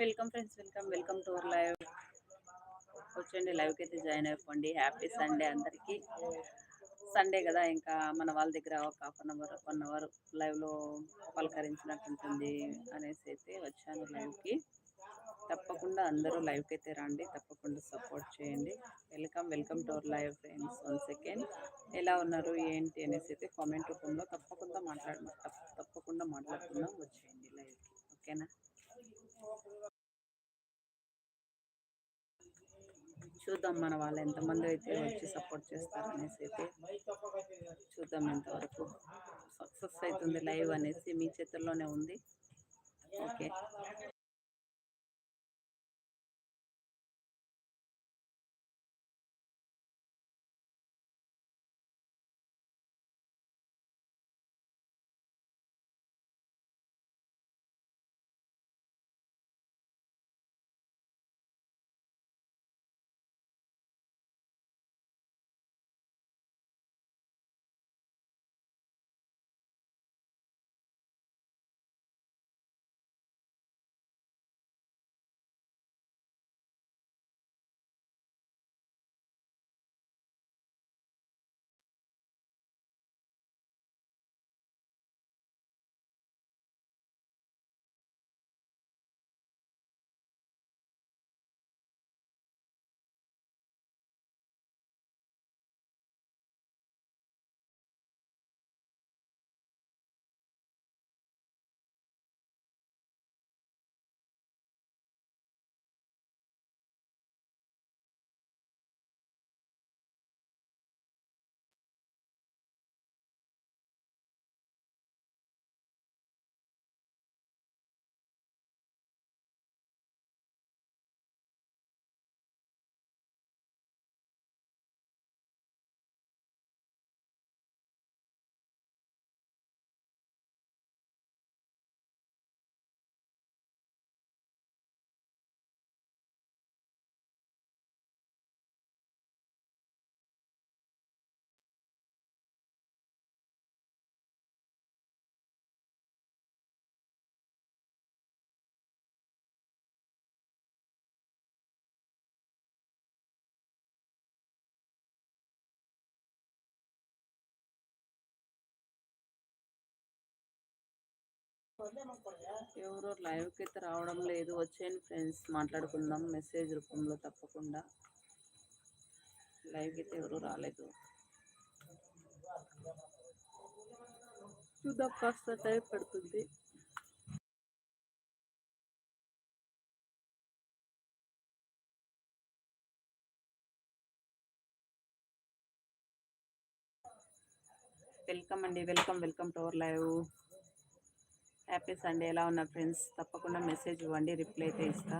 Welcome friends welcome welcome to our live. వచ్చండి లైవ్కి అయితే జాయిన్ అయిపోండి. హ్యాపీ సండే అందరికీ. సండే కదా ఇంకా మన వాళ్ళ దగ్గర ఒక half an hour one hour లైవ్లో పలకరించినట్టు ఉంటుంది అనేసి అయితే వచ్చాను లైవ్కి. తప్పకుండా అందరూ లైవ్కి అయితే రండి తప్పకుండా సపోర్ట్ చేయండి. Welcome welcome to our live friends one second ఎలా ఉన్నారు ఏంటి అనేసి అయితే కామెంట్ రూపంలో తప్పకుండా మాట్లాడ తప్పకుండా మాట్లాడుకుందాం వచ్చేయండి లైవ్కి. ఓకేనా చూద్దాం మన వాళ్ళు ఎంతమంది అయితే వచ్చి సపోర్ట్ చేస్తారు అనేసి అయితే చూద్దాం ఎంతవరకు సక్సెస్ అవుతుంది లైవ్ అనేసి మీ చేతుల్లోనే ఉంది. ఓకే ఎవరో లైవ్కి అయితే రావడం లేదు. వచ్చేయండి ఫ్రెండ్స్ మాట్లాడుకుందాం. మెసేజ్ రూపంలో తప్పకుండా. లైవ్కి అయితే ఎవరు రాలేదు. చూద్దాం కాస్త టైం పడుతుంది. వెల్కమ్ అండి. Welcome welcome to our live happy Sunday ఎలా ఉన్నారు ఫ్రెండ్స్ తప్పకుండా మెసేజ్ ఇవ్వండి రిప్లై అయితే ఇస్తా.